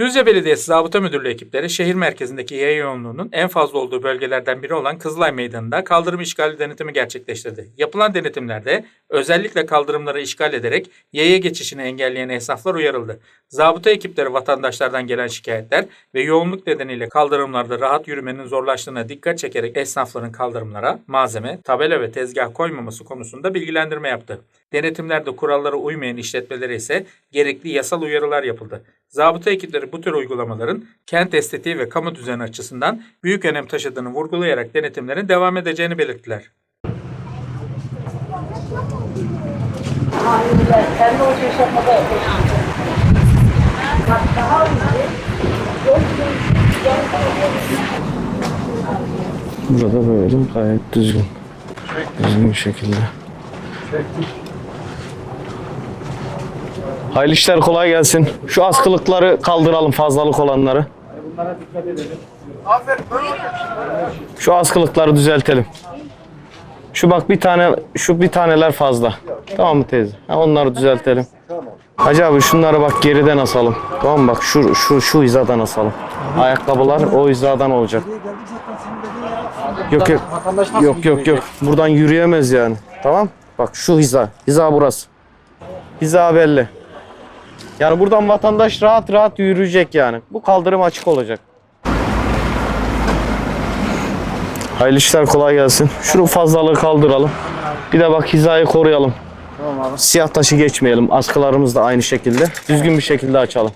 Düzce Belediyesi Zabıta Müdürlüğü ekipleri şehir merkezindeki yaya yoğunluğunun en fazla olduğu bölgelerden biri olan Kızılay Meydanı'nda kaldırım işgali denetimi gerçekleştirdi. Yapılan denetimlerde özellikle kaldırımları işgal ederek yaya geçişini engelleyen esnaflar uyarıldı. Zabıta ekipleri vatandaşlardan gelen şikayetler ve yoğunluk nedeniyle kaldırımlarda rahat yürümenin zorlaştığına dikkat çekerek esnafların kaldırımlara malzeme, tabela ve tezgah koymaması konusunda bilgilendirme yaptı. Denetimlerde kurallara uymayan işletmelere ise gerekli yasal uyarılar yapıldı. Zabıta ekipleri bu tür uygulamaların kent estetiği ve kamu düzeni açısından büyük önem taşıdığını vurgulayarak denetimlerin devam edeceğini belirttiler. Burada böyle gayet düzgün. Düzgün bir şekilde. Hayırlı işler kolay gelsin. Şu askılıkları kaldıralım fazlalık olanları. Şu askılıkları düzeltelim. Şu bak bir tane şu bir taneler fazla. Tamam mı teyze? Ha, onları düzeltelim. Hacı abi şunları bak geriden asalım. Tamam? Bak şu şu şu hizadan asalım. Ayakkabılar o hizadan olacak. Yok yok. Yok yok yok. Buradan yürüyemez yani. Tamam? Bak şu hiza. Hiza burası. Hiza belli. Yani buradan vatandaş rahat rahat yürüyecek yani. Bu kaldırım açık olacak. Hayırlı işler kolay gelsin. Şunu fazlalığı kaldıralım. Bir de bak hizayı koruyalım. Siyah taşı geçmeyelim. Askılarımız da aynı şekilde. Düzgün bir şekilde açalım.